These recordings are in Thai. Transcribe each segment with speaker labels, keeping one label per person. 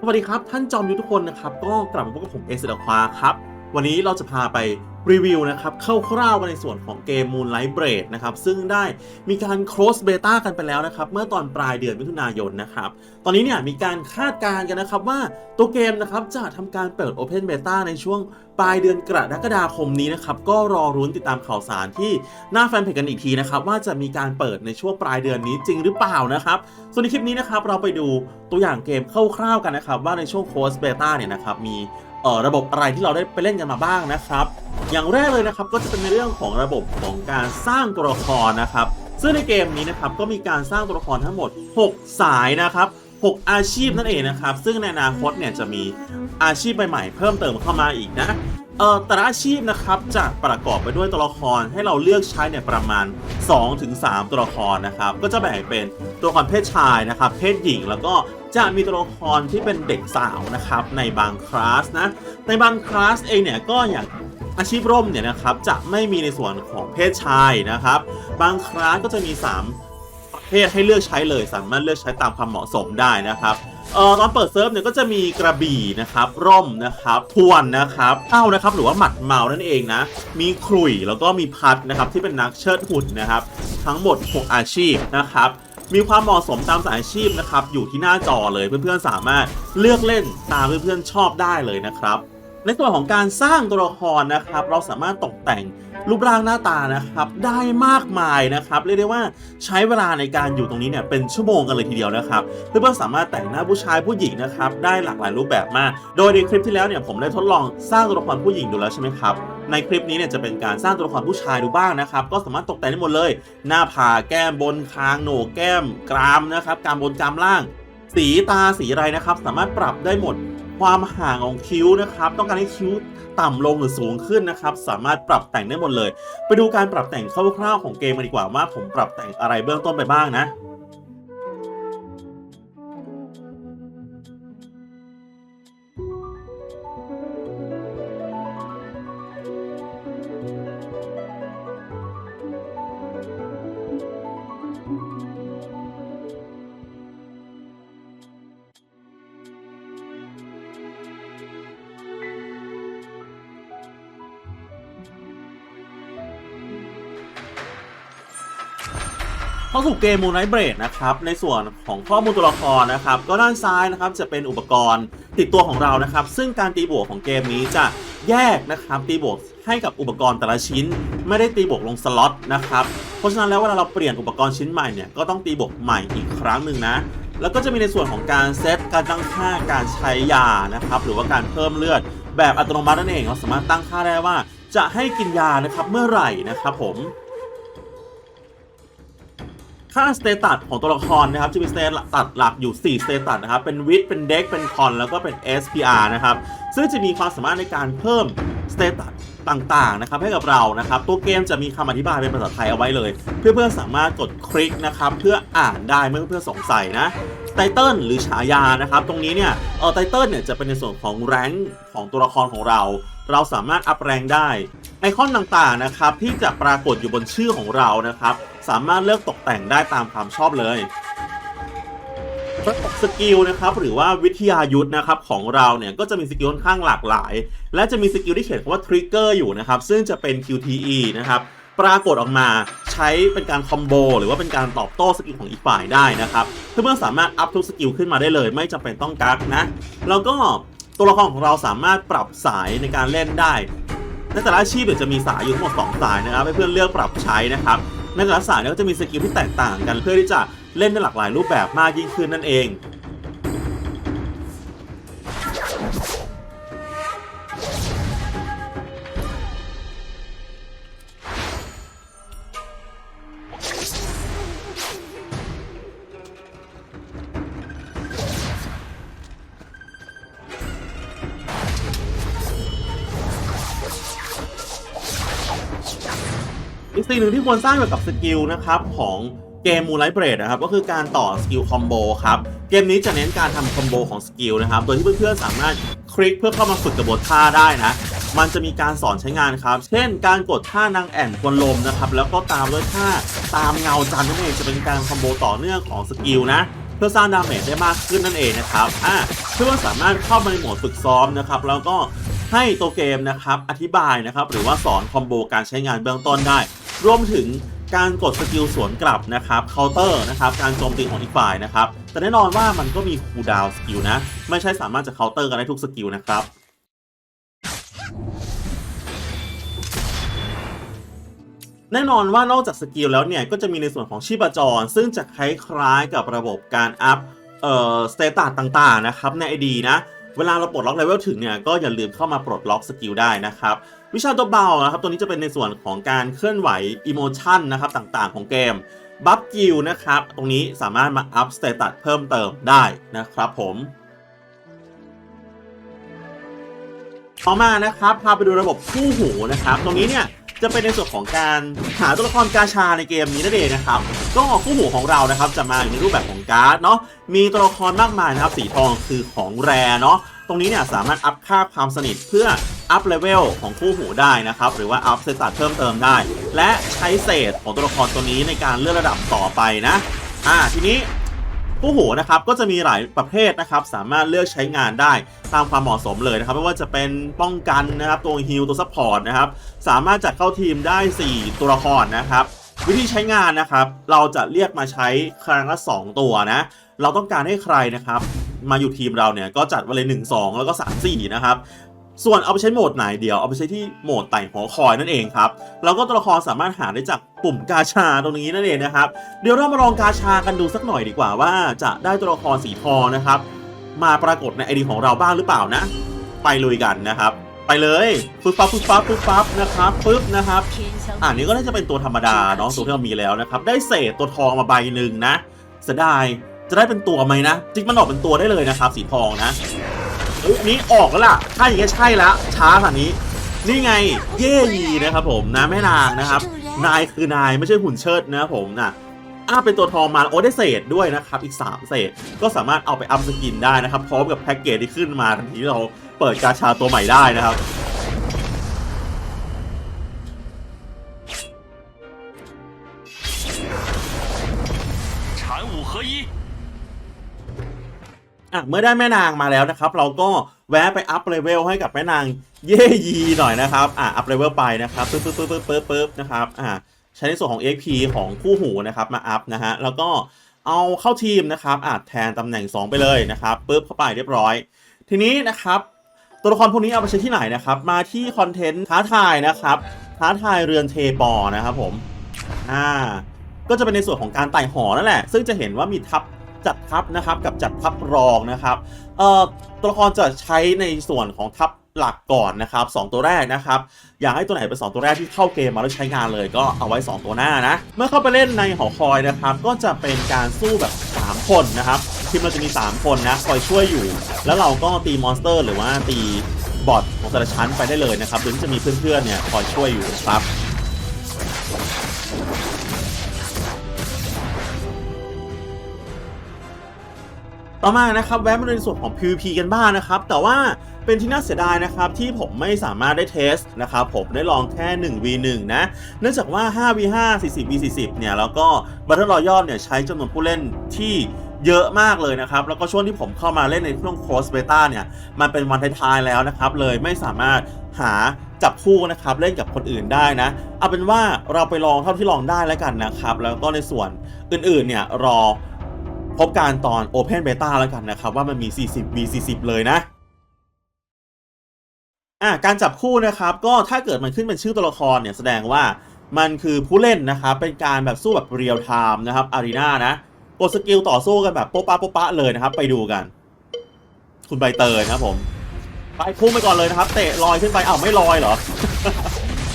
Speaker 1: สวัสดีครับ ท่านจอมยุทธทุกคนนะครับ ก็กลับมาพบกับผมเอสเดควาครับ วันนี้เราจะพาไปรีวิวนะครับคร่าวๆในส่วนของเกม Moonlight Blade นะครับซึ่งได้มีการ cross beta กันไปแล้วนะครับเมื่อตอนปลายเดือนมิถุนายนนะครับตอนนี้เนี่ยมีการคาดการณ์กันนะครับว่าตัวเกมนะครับจะทำการเปิด Open Beta ในช่วงปลายเดือนกรกฎาคมนี้นะครับก็รอรุ้นติดตามข่าวสารที่หน้าแฟนเพจกันอีกทีนะครับว่าจะมีการเปิดในช่วงปลายเดือนนี้จริงหรือเปล่านะครับส่วนในคลิปนี้นะครับเราไปดูตัวอย่างเกมคร่าวๆกันนะครับว่าในช่วงโค้ชเบต้าเนี่ยนะครับมี เอ่อระบบอะไรที่เราได้ไปเล่นกันมาบ้างนะครับ อย่างแรกเลยนะครับก็จะเป็นในเรื่องของระบบของการสร้างตัวละครนะครับ ซึ่งในเกมนี้นะครับก็มีการสร้างตัวละครทั้งหมด 6 สายนะครับ 6 อาชีพนั่นเองนะครับ ซึ่งในอนาคตเนี่ยจะมีอาชีพใหม่ๆเพิ่มเติมเข้ามาอีกนะเอ่อแต่ละอาชีพนะครับจะประกอบไปด้วยตัวละครให้เราเลือกใช้เนี่ยประมาณ 2-3 ตัวละครนะครับ ก็จะแบ่งเป็นตัวละครเพศชายนะครับ เพศหญิงแล้วก็ จะมีตัวละครที่เป็นเด็กสาวนะครับในบางคลาสนะ ในบางคลาสเองเนี่ยก็อย่างอาชีพร่มเนี่ยนะครับจะไม่มีในส่วนของเพศชายนะครับ บางคลาสก็จะมี 3 ประเภทให้เลือกใช้เลย สามารถเลือกใช้ตามความเหมาะสมได้นะครับเอ่อตอนเปิดเซิร์ฟเนี่ยก็จะมีกระบี่นะครับ ร่มนะครับทวนนะครับเอ้านะครับ หรือว่าหมัดเมานั่นเองนะ มีขลุ่ยแล้วก็มีพัดนะครับที่เป็นนักเชิดหุ่นนะครับ ทั้งหมด 6 อาชีพนะครับ มีความเหมาะสมตามสายอาชีพนะครับอยู่ที่หน้าจอเลยเพื่อนๆสามารถเลือกเล่นตามเพื่อนๆชอบได้เลยนะครับในส่วนของการสร้างตัวละครนะครับ เราสามารถตกแต่งรูปร่างหน้าตานะครับ ได้มากมายนะครับเรียกได้ว่าใช้เวลาในการอยู่ตรงนี้เนี่ยเป็นชั่วโมงกันเลยทีเดียวนะครับเพื่อนๆสามารถแต่งหน้าผู้ชายผู้หญิงนะครับ ได้หลากหลายรูปแบบมาก โดยในคลิปที่แล้วเนี่ยผมได้ทดลองสร้างตัวละครผู้หญิงดูแล้วใช่ไหมครับ ในคลิปนี้เนี่ยจะเป็นการสร้างตัวละครผู้ชายดูบ้างนะครับ ก็สามารถตกแต่งได้หมดเลย หน้าผาแก้มบนคางโหนกแก้ม กรามนะครับกรามบนกรามล่าง สีตาสีอะไรนะครับ สามารถปรับได้หมดความห่างของคิ้วนะครับ ต้องการให้คิ้วต่ำลงหรือสูงขึ้นนะครับ สามารถปรับแต่งได้หมดเลย ไปดูการปรับแต่งคร่าวๆของเกมกันดีกว่าว่าผมปรับแต่งอะไรเบื้องต้นไปบ้างนะ เข้าสู่เกม Moonlight Blade นะครับในส่วนของข้อมูลตัวละครนะครับก็ด้านซ้ายนะครับจะเป็นอุปกรณ์ติดตัวของเรานะครับ ซึ่งการตีบวกของเกมนี้จะแยกนะครับตีบวกให้กับอุปกรณ์แต่ละชิ้น ไม่ได้ตีบวกลงสล็อตนะครับเพราะฉะนั้นแล้วเวลาเราเปลี่ยนอุปกรณ์ชิ้นใหม่เนี่ยก็ต้องตีบวกใหม่อีกครั้งหนึ่งนะแล้วก็จะมีในส่วนของการเซตการตั้งค่าการใช้ยานะครับหรือว่าการเพิ่มเลือด แบบอัตโนมัตินั่นเองเราสามารถตั้งค่าได้ว่า จะให้กินยานะครับเมื่อไหร่นะครับผม ค่าสเตตัสของตัวละครนะครับจะมีสเตตัสหลักอยู่ 4 สเตตัสนะครับ เป็นวิดเป็นเด็กเป็นคอนแล้วก็เป็น SPR นะครับ ซึ่งจะมีความสามารถในการเพิ่มสเตตัสต่างๆนะครับให้กับเรานะครับ ตัวเกมจะมีคำอธิบายเป็นภาษาไทยเอาไว้เลย เพื่อนๆสามารถกดคลิกนะครับเพื่ออ่านได้เมื่อเพื่อนๆสงสัยนะไตเติลหรือฉายานะครับ ตรงนี้เนี่ยเออไตเติลเนี่ยจะเป็นในส่วนของแรงของตัวละครของเรา เราสามารถอัพแรงได้ไอคอนต่างๆนะครับที่จะปรากฏอยู่บนชื่อของเรานะครับ สามารถเลือกตกแต่งได้ตามความชอบเลยสกิลนะครับหรือว่าวิทยายุทธนะครับของเราเนี่ยก็จะมีสกิลค่อนข้างหลากหลาย และจะมีสกิลที่เขียนคำว่าทริกเกอร์อยู่นะครับซึ่งจะเป็น QTE นะครับปรากฏออกมาใช้เป็นการคอมโบหรือว่าเป็นการตอบโต้สกิลของอีกฝ่ายได้นะครับเพื่อนๆสามารถอัพทุกสกิลขึ้นมาได้เลย ไม่จำเป็นต้องกักนะแล้วก็ตัวละครของเราสามารถปรับสายในการเล่นได้ในแต่ละอาชีพเนี่ยจะมีสายอยู่ทั้งหมด2สายนะครับให้เพื่อนเลือกปรับใช้นะครับ ในแต่ละสายเนี่ยก็จะมีสกิลที่แตกต่างกันเพื่อที่จะเล่นได้หลากหลายรูปแบบมากยิ่งขึ้นนั่นเอง สิ่งหนึ่งที่ควรสร้างเกี่ยวกับสกิลนะครับของเกม Moonlight Blade นะครับก็คือการต่อสกิลคอมโบครับเกมนี้จะเน้นการทำคอมโบของสกิลนะครับโดยที่เพื่อนๆสามารถคลิกเพื่อเข้ามาฝึกกระบวนท่าได้นะ มันจะมีการสอนใช้งานครับ เช่น การกดท่านางแอ่นกวนลมนะครับแล้วก็ตามด้วยท่าตามเงาจันทร์นั่นเองจะเป็นการคอมโบต่อเนื่องของสกิลนะเพื่อสร้างดาเมจได้มากขึ้นนั่นเองนะครับอ่าเพื่อว่าสามารถเข้ามาในโหมดฝึกซ้อมนะครับแล้วก็ให้ตัวเกมนะครับอธิบายนะครับหรือว่าสอนคอมโบการใช้งานเบื้องต้นได้ รวมถึงการกดสกิลสวนกลับนะครับเคาน์เตอร์นะครับการโจมตีของอีกฝ่ายนะครับแต่แน่นอนว่ามันก็มีคูลดาวน์สกิลนะ ไม่ใช่สามารถจะเคาน์เตอร์กันได้ทุกสกิลนะครับแน่นอนว่านอกจากสกิลแล้วเนี่ย ก็จะมีในส่วนของชีพจร ซึ่งจะคล้ายๆกับระบบการอัพเอ่อสเตตัสต่างๆนะครับใน ID นะ เวลาเราปลดล็อกเลเวลถึงเนี่ย ก็อย่าลืมเข้ามาปลดล็อกสกิลได้นะครับ วิชาตัวเบานะครับตัวนี้จะเป็นในส่วนของการเคลื่อนไหวอิโมชันนะครับต่างๆ ของเกมบัฟกิลนะครับ ตรงนี้สามารถมาอัพสเตตัสเพิ่มเติมได้นะครับผมต่อมานะครับพาไปดูระบบคู่หูนะครับ ตรงนี้เนี่ยจะเป็นในส่วนของการหาตัวละครกาชาในเกมนี้นั่นเองนะครับ ก็คู่หูของเรานะครับจะมาในรูปแบบของการ์ดเนาะมีตัวละครมากมายนะครับสีทองคือของแรเนาะ ตรงนี้เนี่ยสามารถอัพค่าความสนิทเพื่ออัพเลเวลของคู่หูได้นะครับ หรือว่าอัพเซตัสเพิ่มเติมได้ และใช้เศษของตัวละครตัวนี้ในการเลื่อนระดับต่อไปนะ อ่าทีนี้คู่หูนะครับก็จะมีหลายประเภทนะครับ สามารถเลือกใช้งานได้ตามความเหมาะสมเลยนะครับ ไม่ว่าจะเป็นป้องกันนะครับตัวฮิลตัวซัพพอร์ตนะครับ สามารถจัดเข้าทีมได้ 4 ตัวละครนะครับ วิธีใช้งานนะครับ เราจะเรียกมาใช้ครั้งละ 2 ตัวนะ เราต้องการให้ใครนะครับ มาอยู่ทีมเราเนี่ยก็จัดไว้เลย1 2แล้วก็3 4นะครับส่วนเอาไปใช้โหมดไหนเดียวเอาไปใช้ที่โหมดไต่หอคอยนั่นเองครับแล้วก็ตัวละครสามารถหาได้จากปุ่มกาชาตรงนี้นั่นเองนะครับ เดี๋ยวเรามาลองกาชากันดูสักหน่อยดีกว่าว่าจะได้ตัวละครสีทองนะครับ มาปรากฏในไอดีของเราบ้างหรือเปล่านะ ไปลุยกันนะครับ ไปเลยปึ๊บปั๊บปึ๊บปั๊บปึ๊บปั๊บนะครับปึ๊บนะครับอ่านี้ก็น่าจะเป็นตัวธรรมดาเนาะตัวที่เรามีแล้วนะครับ ได้เศษตัวทองมาใบหนึ่งนะเสียดาย จะได้เป็นตัวไหมนะจริงมันออกเป็นตัวได้เลยนะครับสีทองนะเอ้ยอันนี้ออกแล้วล่ะถ้าอย่างนี้ใช่แล้วช้าขนาดนี้นี่ไงเย่ยีนะครับผมนะแม่นางนะครับ นายคือนายไม่ใช่หุ่นเชิดนะครับผมนะอ่าเป็นตัวทองมาโอ้ได้เศษด้วยนะครับอีก 3 เศษก็สามารถเอาไปอัพสกินได้นะครับ พร้อมกับแพ็กเกจที่ขึ้นมาทันทีเราเปิดกาชาตัวใหม่ได้นะครับ อะเมื่อได้แม่นางมาแล้วนะครับ เราก็แวะไปอัพเลเวลให้กับแม่นางเย่ยีหน่อยนะครับอะอัพเลเวลไปนะครับปึ๊บปึ๊บปึ๊บปึ๊บปึ๊บปึ๊บนะครับอะใช้ในส่วนของ XP ของคู่หูนะครับมาอัพนะฮะแล้วก็เอาเข้าทีมนะครับอะแทนตำแหน่ง 2 ไปเลยนะครับปึ๊บเข้าไปเรียบร้อย ทีนี้นะครับตัวละครพวกนี้เอาไปใช้ที่ไหนนะครับ มาที่คอนเทนต์ท้าทายนะครับ ท้าทายเรือนเทปอนะครับผมอ่าก็จะเป็นในส่วนของการไต่หอนั่นแหละ ซึ่งจะเห็นว่ามีทัพ จัดทัพนะครับกับจัดทัพรองนะครับเอ่อตัวละครจะใช้ในส่วนของทัพหลักก่อนนะครับสองตัวแรกนะครับ อยากให้ตัวไหนเป็น 2 ตัวแรกที่เข้าเกมมาแล้วใช้งานเลยก็เอาไว้ 2 ตัวหน้านะ เมื่อเข้าไปเล่นในหอคอยนะครับ ก็จะเป็นการสู้แบบ 3 คนนะครับทีมเราจะมี 3 คนนะคอยช่วยอยู่ แล้วเราก็ตีมอนสเตอร์ หรือว่าตีบอทของแต่ละชั้นไปได้เลยนะครับโดยที่จะมีเพื่อนๆเนี่ยคอยช่วยอยู่นะครับ ต่อมานะครับแวะมาในส่วนของ PVP กันบ้างนะครับ แต่ว่าเป็นที่น่าเสียดายนะครับที่ผมไม่สามารถได้เทสนะครับผมได้ลองแค่ 1v1 นะเนื่องจากว่า 5v5 40v40 เนี่ยแล้วก็ Battle Royale เนี่ยใช้จำนวนผู้เล่นที่เยอะมากเลยนะครับ แล้วก็ช่วงที่ผมเข้ามาเล่นในช่วง Close Beta เนี่ย มันเป็นวันท้ายๆแล้วนะครับ เลยไม่สามารถหาจับคู่นะครับ เล่นกับคนอื่นได้นะ เอาเป็นว่าเราไปลองเท่าที่ลองได้แล้วกันนะครับ แล้วก็ในส่วนอื่นๆเนี่ยรอ พบการตอน Open Beta แล้วกันนะครับ ว่ามันมี 40 v 40เลยนะอะการจับคู่นะครับ ก็ถ้าเกิดมันขึ้นเป็นชื่อตัวละครเนี่ยแสดงว่ามันคือผู้เล่นนะครับ เป็นการแบบสู้แบบเรียลไทม์นะครับอารีนานะกดสกิลต่อสู้กันแบบโป๊ะปะโป๊ะปะเลยนะครับ ไปดูกัน คุณใบเตยนะครับผม ไปพุ่งไปก่อนเลยนะครับ เตะลอยขึ้นไปอ้าวไม่ลอยเหรอ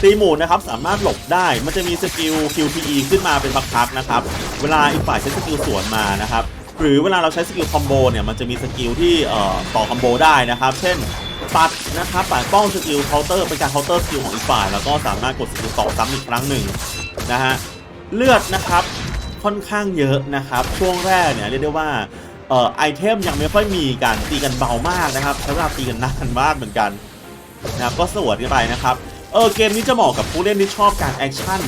Speaker 1: ตีหมูนะครับสามารถหลบได้ มันจะมีสกิล QTE ขึ้นมาเป็นพักๆนะครับ เวลาอีกฝ่ายใช้สกิลสวนมานะครับ หรือเวลาเราใช้สกิลคอมโบเนี่ย มันจะมีสกิลที่ต่อคอมโบได้นะครับ เช่นปัดนะครับปัดป้องสกิลเคาน์เตอร์เป็นการเคาน์เตอร์สกิลของอีกฝ่าย แล้วก็สามารถกดสกิลต่อซ้ำอีกครั้งหนึ่งนะฮะ เลือดนะครับค่อนข้างเยอะนะครับ ช่วงแรกเนี่ยเรียกได้ว่าเอ่อไอเทมยังไม่ค่อยมีการตีกันเบามากนะครับใช้เวลาตีกันนานมากเหมือนกันนะครับก็สวดกันไปนะครับ เออเกมนี้จะเหมาะกับผู้เล่นที่ชอบการแอคชั่น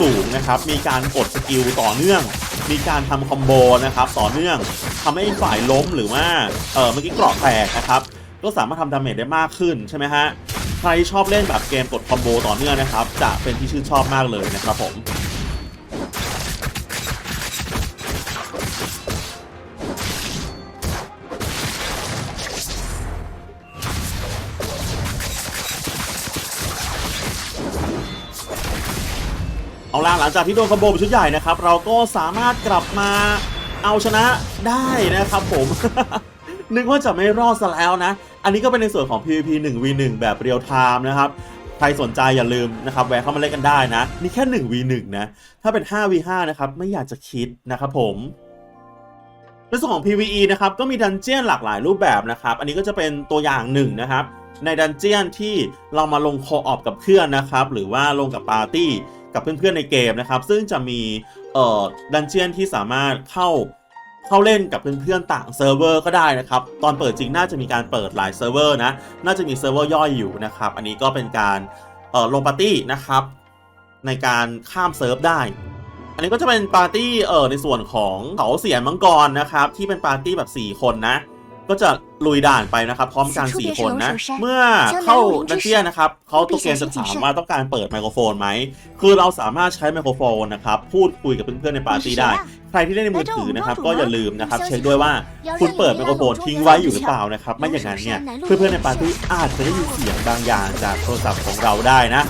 Speaker 1: สูงๆนะครับ มีการกดสกิลต่อเนื่อง มีการทำคอมโบนะครับต่อเนื่องทำให้ฝ่ายล้มหรือว่าเออเมื่อกี้เกราะแตกนะครับก็สามารถทำดาเมจได้มากขึ้นใช่ไหมฮะใครชอบเล่นแบบเกมกดคอมโบต่อเนื่องนะครับ จะเป็นที่ชื่นชอบมากเลยนะครับผม เอาล่ะหลังจากที่โดนคอมโบเป็นชุดใหญ่นะครับ เราก็สามารถกลับมาเอาชนะได้นะครับผม นึกว่าจะไม่รอดซะแล้วนะ อันนี้ก็เป็นในส่วนของ PVP 1 v 1แบบเรียลไทม์นะครับ ใครสนใจอย่าลืมนะครับแวะเข้ามาเล่นกันได้นะ นี่แค่1 v 1นะ ถ้าเป็น5 v 5นะครับ ไม่อยากจะคิดนะครับผมในส่วนของ PVE นะครับก็มีดันเจียนหลากหลายรูปแบบนะครับ อันนี้ก็จะเป็นตัวอย่างหนึ่งนะครับ ในดันเจียนที่เรามาลงคอออฟกับเพื่อนนะครับ หรือว่าลงกับปาร์ตี้ กับเพื่อนๆในเกมนะครับ ซึ่งจะมีเอ่อดันเจียนที่สามารถเข้าเข้าเล่นกับเพื่อนๆต่างเซิร์ฟเวอร์ก็ได้นะครับ ตอนเปิดจริงน่าจะมีการเปิดหลายเซิร์ฟเวอร์นะ น่าจะมีเซิร์ฟเวอร์ย่อยอยู่นะครับ อันนี้ก็เป็นการเอ่อลงปาร์ตี้นะครับ ในการข้ามเซิร์ฟได้ อันนี้ก็จะเป็นปาร์ตี้เออในส่วนของเขาเสียนมังกรนะครับ ที่เป็นปาร์ตี้แบบ 4 คนนะ ก็จะลุยด่านไปนะครับ พร้อมกัน 4 คนนะ เมื่อเข้าดันเจียนนะครับเขาตัวเกมจะถามว่าต้องการเปิดไมโครโฟนไหม คือเราสามารถใช้ไมโครโฟนนะครับ พูดคุยกับเพื่อนๆในปาร์ตี้ได้ ใครที่เล่นในมือถือนะครับ ก็อย่าลืมนะครับ เช็คด้วยว่าคุณเปิดไมโครโฟนทิ้งไว้อยู่หรือเปล่านะครับ ไม่อย่างนั้นเนี่ยเพื่อนๆในปาร์ตี้อาจจะได้ยินเสียงบางอย่างจากโทรศัพท์ของเราได้นะ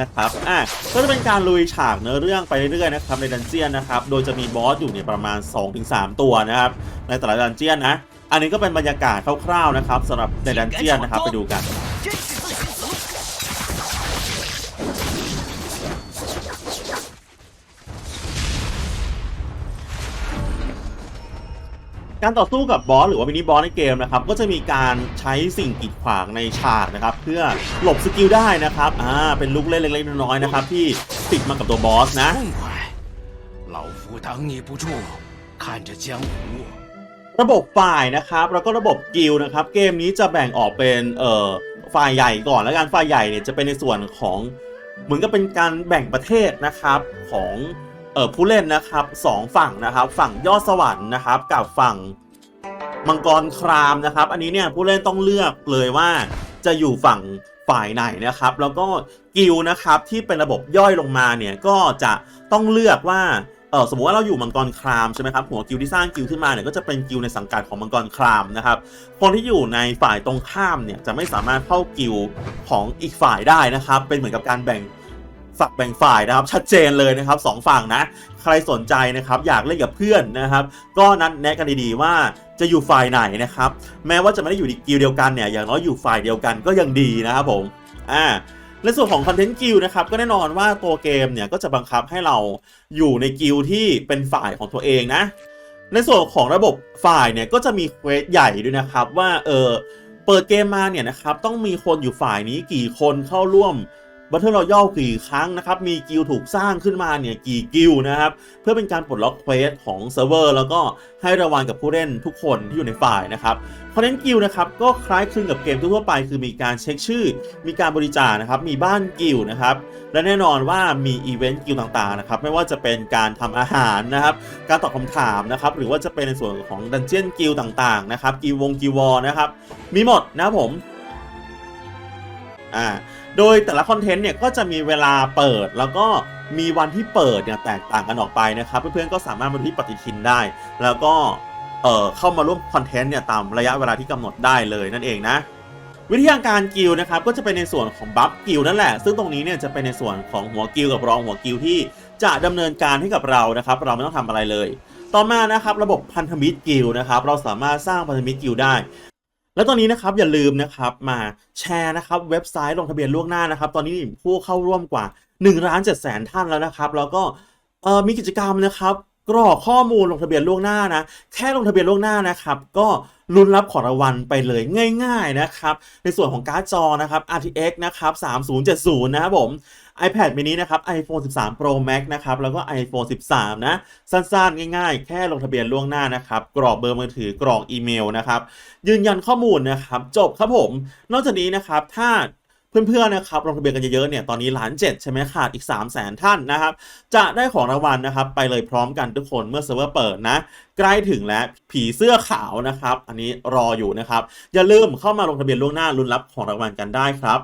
Speaker 1: นะครับอะก็จะเป็นการลุยฉากเนื้อเรื่องไปเรื่อยๆนะครับในดันเจียนนะครับโดยจะมีบอสอยู่เนี่ยประมาณ 2-3 ตัวนะครับในแต่ละดันเจียนนะอันนี้ก็เป็นบรรยากาศคร่าวๆนะครับสำหรับในดันเจียนนะครับไปดูกัน การต่อสู้กับบอสหรือว่ามินิบอสในเกมนะครับก็จะมีการใช้สิ่งกีดขวางในฉากนะครับเพื่อหลบสกิลได้นะครับอ่าเป็นลูกเล่นเล็กๆน้อยๆนะครับที่ติดมากับตัวบอสนะระบบฝ่ายนะครับแล้วก็ระบบกิลนะครับเกมนี้จะแบ่งออกเป็นเอ่อฝ่ายใหญ่ก่อนแล้วการฝ่ายใหญ่เนี่ยจะเป็นในส่วนของเหมือนกับเป็นการแบ่งประเทศนะครับของ อผู้เล่นนะครับสองฝั่งนะครับ ฝั่งยอดสวรรค์นะครับ กับฝั่งมังกรครามนะครับ อันนี้เนี่ยผู้เล่นต้องเลือกเลยว่าจะอยู่ฝั่งฝ่ายไหนนะครับ แล้วก็กิลนะครับที่เป็นระบบย่อยลงมาเนี่ยก็จะต้องเลือกว่าเออสมมติว่าเราอยู่มังกรครามใช่ไหมครับหัวกิลที่สร้างกิลขึ้นมาเนี่ยก็จะเป็นกิลในสังกัดของมังกรครามนะครับ คนที่อยู่ในฝ่ายตรงข้ามเนี่ยจะไม่สามารถเข้ากิลของอีกฝ่ายได้นะครับ เป็นเหมือนกับการแบ่ง ฝักแบ่งฝ่ายนะครับชัดเจนเลยนะครับสองฝั่งนะ ใครสนใจนะครับอยากเล่นกับเพื่อนนะครับ ก็นัดแนะกันดีๆว่าจะอยู่ฝ่ายไหนนะครับ แม้ว่าจะไม่ได้อยู่ในกิลดเดียวกันเนี่ยอย่างน้อยอยู่ฝ่ายเดียวกันก็ยังดีนะครับผมอ่าในส่วนของคอนเทนต์กิลนะครับก็แน่นอนว่าตัวเกมเนี่ยก็จะบังคับให้เราอยู่ในกิลที่เป็นฝ่ายของตัวเองนะ ในส่วนของระบบฝ่ายเนี่ยก็จะมีเควสใหญ่ด้วยนะครับว่าเออเปิดเกมมาเนี่ยนะครับต้องมีคนอยู่ฝ่ายนี้กี่คนเข้าร่วม บัตเทิลรอยัลกี่ครั้งนะครับ มีกิลถูกสร้างขึ้นมาเนี่ยกี่กิลนะครับ เพื่อเป็นการปลดล็อกเควสของเซิร์ฟเวอร์แล้วก็ให้รางวัลกับผู้เล่นทุกคนที่อยู่ในฝ่ายนะครับคอนเทนต์กิลนะครับก็คล้ายคลึงกับเกมทั่วไป คือมีการเช็คชื่อ มีการบริจาคนะครับมีบ้านกิลนะครับและแน่นอนว่ามีอีเวนต์กิลต่างๆนะครับไม่ว่าจะเป็นการทำอาหารนะครับการตอบคำถามนะครับหรือว่าจะเป็นในส่วนของดันเจียนกิลต่างๆนะครับกิลวงกิลวอนะครับมีหมดนะผมอ่า โดยแต่ละคอนเทนต์เนี่ยก็จะมีเวลาเปิดแล้วก็มีวันที่เปิดเนี่ยแตกต่างกันออกไปนะครับ เพื่อนๆก็สามารถมาดูที่ปฏิทินได้ แล้วก็เอ่อเข้ามาร่วมคอนเทนต์เนี่ยตามระยะเวลาที่กำหนดได้เลยนั่นเองนะ วิธีการกิลนะครับก็จะเป็นในส่วนของบัฟกิลนั่นแหละ ซึ่งตรงนี้เนี่ยจะเป็นในส่วนของหัวกิลกับรองหัวกิลที่จะดำเนินการให้กับเรานะครับ เราไม่ต้องทำอะไรเลย ต่อมานะครับระบบพันธมิตรกิลนะครับเราสามารถสร้างพันธมิตรกิลได้ แล้วตอนนี้นะครับอย่าลืมนะครับมาแชร์นะครับเว็บไซต์ลงทะเบียนล่วงหน้านะครับ ตอนนี้ผู้เข้าร่วมกว่า1ล้าน7แสนท่านแล้วนะครับ แล้วก็มีกิจกรรมนะครับกรอกข้อมูลลงทะเบียนล่วงหน้านะ แค่ลงทะเบียนล่วงหน้านะครับ ก็ลุ้นรับของรางวัลไปเลยง่าย ๆนะครับ ในส่วนของการ์ดจอนะครับ RTX นะครับ3070 นะครับผม iPad mini นะครับ iPhone 13 Pro Max นะครับ แล้วก็ iPhone 13 นะ สั้นๆ ง่ายๆ แค่ลงทะเบียนล่วงหน้านะครับ กรอกเบอร์มือถือกรอกอีเมลนะครับ ยืนยันข้อมูลนะครับ จบครับผม นอกจากนี้นะครับ ถ้าเพื่อนๆนะครับลงทะเบียนกันเยอะๆเนี่ยตอนนี้ล้านเจ็ดใช่ไหมขาดอีก 3 0 0แสนท่านนะครับ จะได้ของรางวัลนะครับ ไปเลยพร้อมกันทุกคนเมื่อเซิร์ฟเวอร์เปิดนะ ใกล้ถึงแล้วผีเสื้อขาวนะครับ อันนี้รออยู่นะครับ อย่าลืมเข้ามาลงทะเบียนล่วงหน้าลุ้นรับของรางวัลกันได้ครับ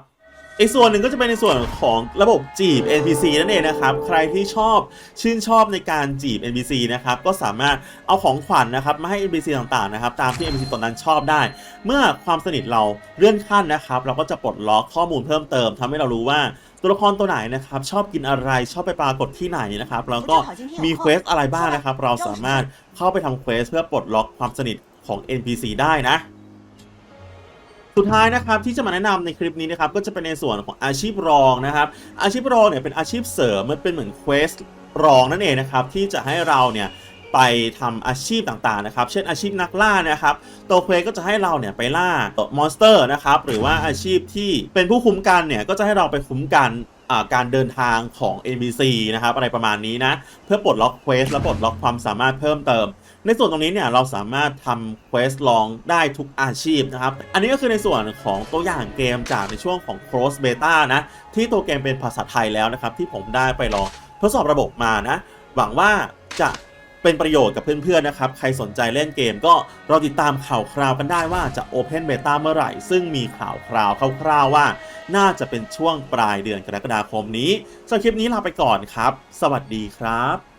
Speaker 1: อีกส่วนหนึ่งก็จะเป็นในส่วนของระบบจีบ NPC นั่นเองนะครับ ใครที่ชอบชื่นชอบในการจีบ NPC นะครับก็สามารถเอาของขวัญนะครับมาให้ NPC ต่างๆนะครับตามที่ NPC ตนนั้นชอบได้ เมื่อความสนิทเราเลื่อนขั้นนะครับ เราก็จะปลดล็อกข้อมูลเพิ่มเติมทำให้เรารู้ว่าตัวละครตัวไหนนะครับชอบกินอะไรชอบไปปรากฏที่ไหนนะครับแล้วก็มีเควสอะไรบ้างนะครับ เราสามารถเข้าไปทำเควสเพื่อปลดล็อกความสนิทของ NPC ได้นะ สุดท้ายนะครับที่จะมาแนะนำในคลิปนี้นะครับก็จะเป็นในส่วนของอาชีพรองนะครับอาชีพรองเนี่ยเป็นอาชีพเสริมมันเป็นเหมือนเควสรองนั่นเองนะครับที่จะให้เราเนี่ยไปทำอาชีพต่างๆนะครับ เช่นอาชีพนักล่านะครับตัวเควสก็จะให้เราเนี่ยไปล่ามอนสเตอร์นะครับหรือว่าอาชีพที่เป็นผู้คุ้มกันเนี่ยก็จะให้เราไปคุ้มกันการเดินทางของ NPC นะครับอะไรประมาณนี้นะเพื่อปลดล็อกเควสและปลดล็อกความสามารถเพิ่มเติม ในส่วนตรงนี้เนี่ยเราสามารถทำเควสลองได้ทุกอาชีพนะครับ อันนี้ก็คือในส่วนของตัวอย่างเกมจากในช่วงของ cross beta นะ ที่ตัวเกมเป็นภาษาไทยแล้วนะครับ ที่ผมได้ไปลองทดสอบระบบมานะ หวังว่าจะเป็นประโยชน์กับเพื่อนๆนะครับ ใครสนใจเล่นเกมก็เรอติดตามข่าวคราวกันได้ว่าจะ Open Beta เมื่อไหร่ ซึ่งมีข่าวคราวคร่าวๆว่า น่าจะเป็นช่วงปลายเดือนกรกฎาคมนี้สำหรับคลิปนี้ลาไปก่อนครับ สวัสดีครับ